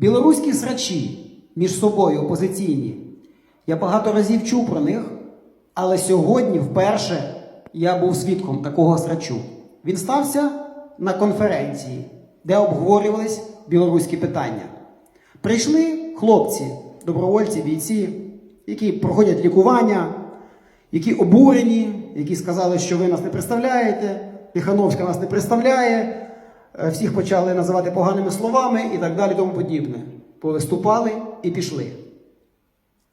Білоруські срачі між собою опозиційні. Я багато разів чув про них, але сьогодні вперше я був свідком такого срачу. Він стався на конференції, де обговорювались білоруські питання. Прийшли хлопці, добровольці, бійці, які проходять лікування, які обурені, які сказали, що ви нас не представляєте, Тихановська нас не представляє, всіх почали називати поганими словами і так далі, тому подібне. Повиступали і пішли.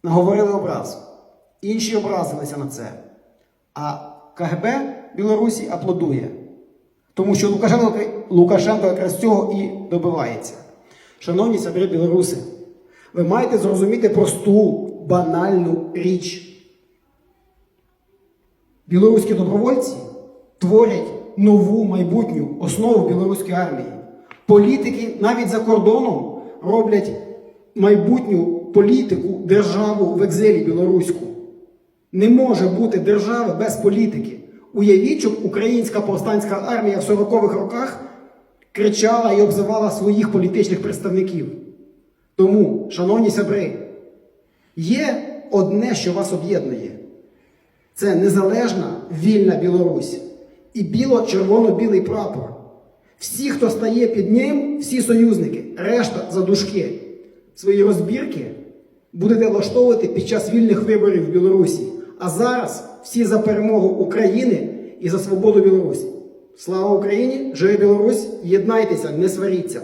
Наговорили образ. Інші образилися на це. А КГБ Білорусі аплодує. Тому що Лукашенко, Лукашенко якраз цього і добивається. Шановні сябри білоруси, ви маєте зрозуміти просту, банальну річ. Білоруські добровольці творять нову майбутню основу білоруської армії. Політики навіть за кордоном роблять майбутню політику, державу в екзилі білоруську. Не може бути держави без політики. Уявіть, щоб українська повстанська армія в 40-х роках кричала і обзивала своїх політичних представників. Тому, шановні сябри, є одне, що вас об'єднує. Це незалежна вільна Білорусь і біло-червоно-білий прапор. Всі, хто стає під ним, всі союзники, решта за дужки. Свої розбірки будете влаштовувати під час вільних виборів в Білорусі. А зараз всі за перемогу України і за свободу Білорусі. Слава Україні! Живе Білорусь! Єднайтеся, не сваріться!